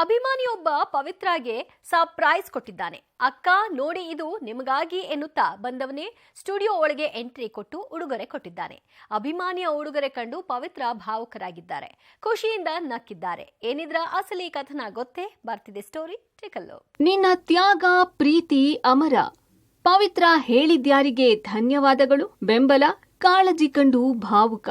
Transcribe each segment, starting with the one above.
ಅಭಿಮಾನಿಯೊಬ್ಬ ಪವಿತ್ರಾಗೆ surprise ಕೊಟ್ಟಿದ್ದಾನೆ. ಅಕ್ಕ, ನೋಡಿ ಇದು ನಿಮಗಾಗಿ ಎನ್ನುತ್ತಾ ಬಂದವನೇ ಸ್ಟುಡಿಯೋ ಒಳಗೆ ಎಂಟ್ರಿ ಕೊಟ್ಟು ಉಡುಗೊರೆ ಕೊಟ್ಟಿದ್ದಾನೆ. ಅಭಿಮಾನಿಯ ಉಡುಗೊರೆ ಕಂಡು ಪವಿತ್ರ ಭಾವುಕರಾಗಿದ್ದಾರೆ. ಖುಷಿಯಿಂದ ನಕ್ಕಿದ್ದಾರೆ. ಏನಿದ್ರ ಅಸಲಿ ಕಥನ ಗೊತ್ತೇ? ಬರ್ತಿದೆ ಸ್ಟೋರಿ ಟೇಕಲ್ಲು. ನಿನ್ನ ತ್ಯಾಗ, ಪ್ರೀತಿ, ಅಮರ. ಪವಿತ್ರ ಹೇಳಿದ್ಯಾರಿಗೆ ಧನ್ಯವಾದಗಳು. ಬೆಂಬಲ, ಕಾಳಜಿ ಕಂಡು ಭಾವುಕ.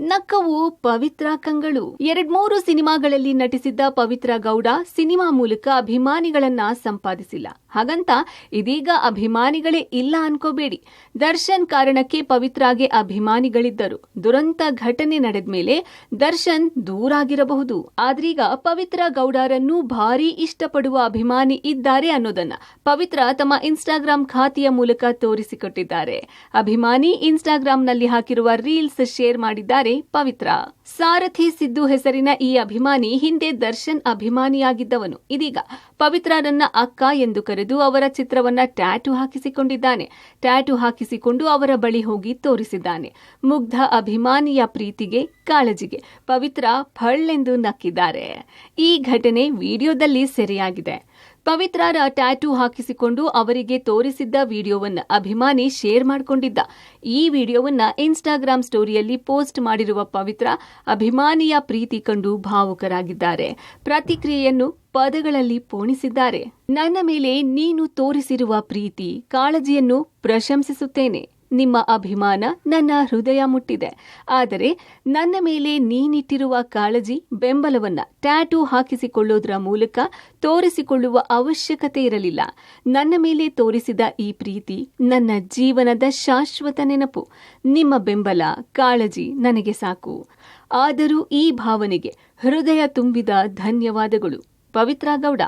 ನಕ್ಕವು ಪವಿತ್ರ ಕಂಗಳು. ಎರಡ್ಮೂರು ಸಿನಿಮಾಗಳಲ್ಲಿ ನಟಿಸಿದ್ದ ಪವಿತ್ರ ಗೌಡ ಸಿನಿಮಾ ಮೂಲಕ ಅಭಿಮಾನಿಗಳನ್ನ ಸಂಪಾದಿಸಿಲ್ಲ. ಹಾಗಂತ ಇದೀಗ ಅಭಿಮಾನಿಗಳೇ ಇಲ್ಲ ಅನ್ಕೋಬೇಡಿ. ದರ್ಶನ್ ಕಾರಣಕ್ಕೆ ಪವಿತ್ರಾಗೆ ಅಭಿಮಾನಿಗಳಿದ್ದರು. ದುರಂತ ಘಟನೆ ನಡೆದ್ಮೇಲೆ ದರ್ಶನ್ ದೂರಾಗಿರಬಹುದು. ಆದ್ರೀಗ ಪವಿತ್ರ ಗೌಡರನ್ನು ಭಾರಿ ಇಷ್ಟಪಡುವ ಅಭಿಮಾನಿ ಇದ್ದಾರೆ ಅನ್ನೋದನ್ನ ಪವಿತ್ರ ತಮ್ಮ ಇನ್ಸ್ಟಾಗ್ರಾಂ ಖಾತೆಯ ಮೂಲಕ ತೋರಿಸಿಕೊಟ್ಟಿದ್ದಾರೆ. ಅಭಿಮಾನಿ ಇನ್ಸ್ಟಾಗ್ರಾಂನಲ್ಲಿ ಹಾಕಿರುವ ರೀಲ್ಸ್ ಶೇರ್ ಮಾಡಿದ್ದಾರೆ ಪವಿತ್ರ. ಸಾರಥಿ ಸಿದ್ದು ಹೆಸರಿನ ಈ ಅಭಿಮಾನಿ ಹಿಂದೆ ದರ್ಶನ್ ಅಭಿಮಾನಿಯಾಗಿದ್ದವನು. ಇದೀಗ ಪವಿತ್ರರನ್ನ ಅಕ್ಕ ಎಂದು ಕರೆದು ಅವರ ಚಿತ್ರವನ್ನ ಟ್ಯಾಟು ಹಾಕಿಸಿಕೊಂಡಿದ್ದಾನೆ. ಟ್ಯಾಟು ಹಾಕಿಸಿಕೊಂಡು ಅವರ ಬಳಿ ಹೋಗಿ ತೋರಿಸಿದ್ದಾನೆ. ಮುಗ್ಧ ಅಭಿಮಾನಿಯ ಪ್ರೀತಿಗೆ, ಕಾಳಜಿಗೆ ಪವಿತ್ರ ಫಳ್ಳೆಂದು ನಕ್ಕಿದ್ದಾರೆ. ಈ ಘಟನೆ ವಿಡಿಯೋದಲ್ಲಿ ಸೆರೆಯಾಗಿದೆ. ಪವಿತ್ರರ ಟ್ಯಾಟೂ ಹಾಕಿಸಿಕೊಂಡು ಅವರಿಗೆ ತೋರಿಸಿದ್ದ ವಿಡಿಯೋವನ್ನ ಅಭಿಮಾನಿ ಶೇರ್ ಮಾಡಿಕೊಂಡಿದ್ದ. ಈ ವಿಡಿಯೋವನ್ನ ಇನ್ಸ್ಟಾಗ್ರಾಂ ಸ್ಟೋರಿಯಲ್ಲಿ ಪೋಸ್ಟ್ ಮಾಡಿರುವ ಪವಿತ್ರ ಅಭಿಮಾನಿಯ ಪ್ರೀತಿ ಕಂಡು ಭಾವುಕರಾಗಿದ್ದಾರೆ. ಪ್ರತಿಕ್ರಿಯೆಯನ್ನು ಪದಗಳಲ್ಲಿ ಪೋಣಿಸಿದ್ದಾರೆ. ನನ್ನ ಮೇಲೆ ನೀನು ತೋರಿಸಿರುವ ಪ್ರೀತಿ ಕಾಳಜಿಯನ್ನು ಪ್ರಶಂಸಿಸುತ್ತೇನೆ. ನಿಮ್ಮ ಅಭಿಮಾನ ನನ್ನ ಹೃದಯ ಮುಟ್ಟಿದೆ. ಆದರೆ ನನ್ನ ಮೇಲೆ ನೀನಿಟ್ಟಿರುವ ಕಾಳಜಿ, ಬೆಂಬಲವನ್ನ ಟ್ಯಾಟೂ ಹಾಕಿಸಿಕೊಳ್ಳೋದ್ರ ಮೂಲಕ ತೋರಿಸಿಕೊಳ್ಳುವ ಅವಶ್ಯಕತೆ ಇರಲಿಲ್ಲ. ನನ್ನ ಮೇಲೆ ತೋರಿಸಿದ ಈ ಪ್ರೀತಿ ನನ್ನ ಜೀವನದ ಶಾಶ್ವತ ನೆನಪು. ನಿಮ್ಮ ಬೆಂಬಲ, ಕಾಳಜಿ ನನಗೆ ಸಾಕು. ಆದರೂ ಈ ಭಾವನೆಗೆ ಹೃದಯ ತುಂಬಿದ ಧನ್ಯವಾದಗಳು. ಪವಿತ್ರ ಗೌಡ.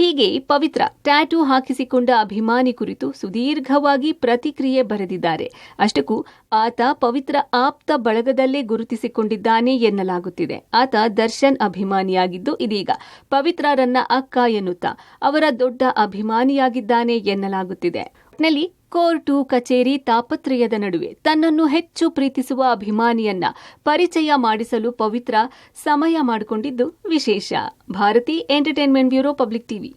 ಹೀಗೆ ಪವಿತ್ರ ಟ್ಯಾಟೂ ಹಾಕಿಸಿಕೊಂಡ ಅಭಿಮಾನಿ ಕುರಿತು ಸುದೀರ್ಘವಾಗಿ ಪ್ರತಿಕ್ರಿಯೆ ಬರೆದಿದ್ದಾರೆ. ಅಷ್ಟಕ್ಕೂ ಆತ ಪವಿತ್ರ ಆಪ್ತ ಬಳಗದಲ್ಲೇ ಗುರುತಿಸಿಕೊಂಡಿದ್ದಾನೆ ಎನ್ನಲಾಗುತ್ತಿದೆ. ಆತ ದರ್ಶನ್ ಅಭಿಮಾನಿಯಾಗಿದ್ದು ಇದೀಗ ಪವಿತ್ರರನ್ನ ಅಕ್ಕ ಎನ್ನುತ್ತಾ ಅವರ ದೊಡ್ಡ ಅಭಿಮಾನಿಯಾಗಿದ್ದಾನೆ ಎನ್ನಲಾಗುತ್ತಿದೆ. ನಲ್ಲಿ ಕೋರ್ಟು ಕಚೇರಿ ತಾಪತ್ರಯದ ನಡುವೆ ತನ್ನನ್ನು ಹೆಚ್ಚು ಪ್ರೀತಿಸುವ ಅಭಿಮಾನಿಯನ್ನ ಪರಿಚಯ ಮಾಡಿಸಲು ಪವಿತ್ರ ಸಮಯ ಮಾಡಿಕೊಂಡಿದ್ದು ವಿಶೇಷ. Bharathi entertainment bureau public TV.